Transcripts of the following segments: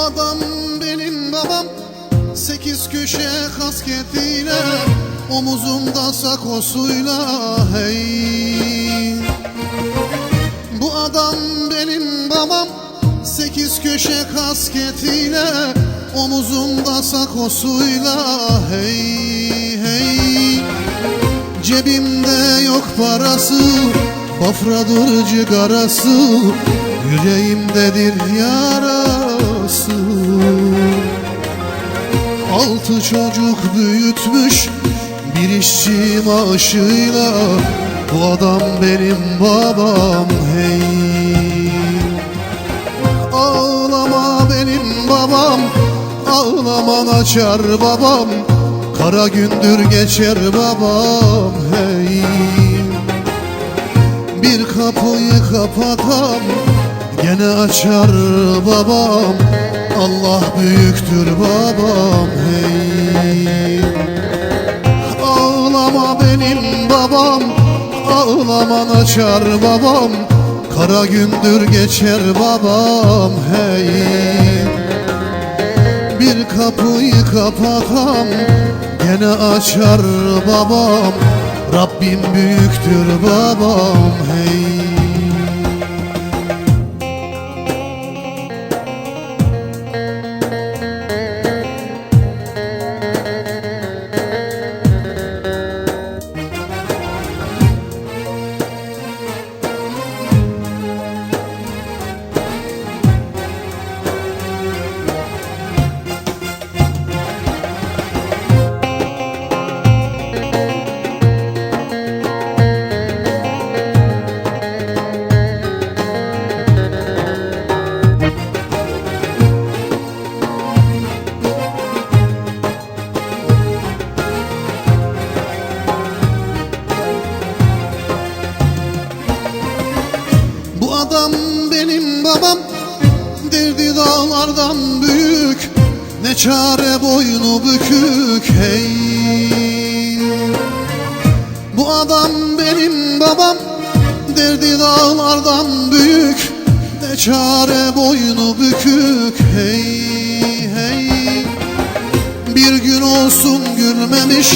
adam benim babam Sekiz köşe kasketiyle Omuzumda sakosuyla hey. Bu adam benim babam Sekiz köşe kasketiyle Omuzumda sakosuyla hey hey. Cebimde yok parası Bafra durucu karası Yüreğimdedir yara. Altı çocuk büyütmüş Bir işçi maaşıyla. Bu adam benim babam hey. Ağlama benim babam Ağlama açar babam. Kara gündür geçer babam hey. Bir kapıyı kapatam Gene açar babam Allah büyüktür babam hey. Ağlama benim babam Ağlaman açar babam Kara gündür geçer babam hey. Bir kapıyı kapatam Gene açar babam Rabbim büyüktür babam hey babam. Derdi dağlardan büyük Ne çare boynu bükük hey. Bu adam benim babam. Derdi dağlardan büyük Ne çare boynu bükük hey hey. Bir gün olsun gülmemiş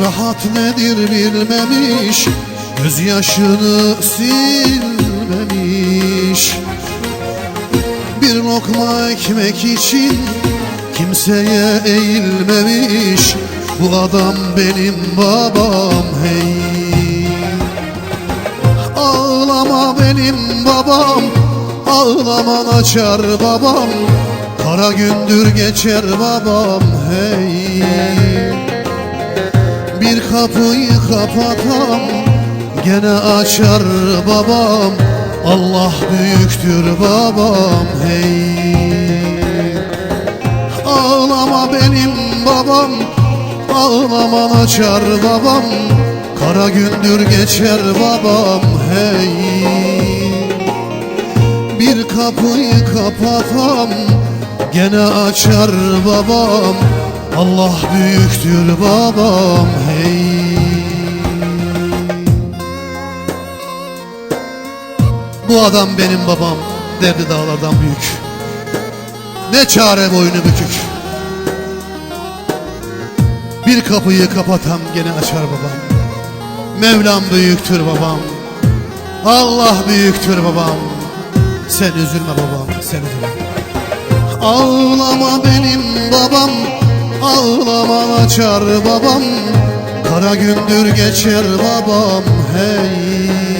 Rahat nedir bilmemiş Gözyaşını silmemiş Bir lokma ekmek için Kimseye eğilmemiş. Bu adam benim babam hey. Ağlama benim babam Ağlaman açar babam. Kara gündür geçer babam hey. Bir kapıyı kapatam Gene açar babam Allah büyüktür babam hey. Ağlama benim babam Ağlaman açar babam. Kara gündür geçer babam hey. Bir kapıyı kapatam Gene açar babam. Allah büyüktür babam hey Bu adam benim babam Derdi dağlardan büyük. Ne çare boynu bükük. Bir kapıyı kapatam gene açar babam. Mevlam büyüktür babam. Allah büyüktür babam. Sen üzülme babam sen üzülme. Ağlama benim babam Ağlama açar babam. Kara gündür geçer babam hey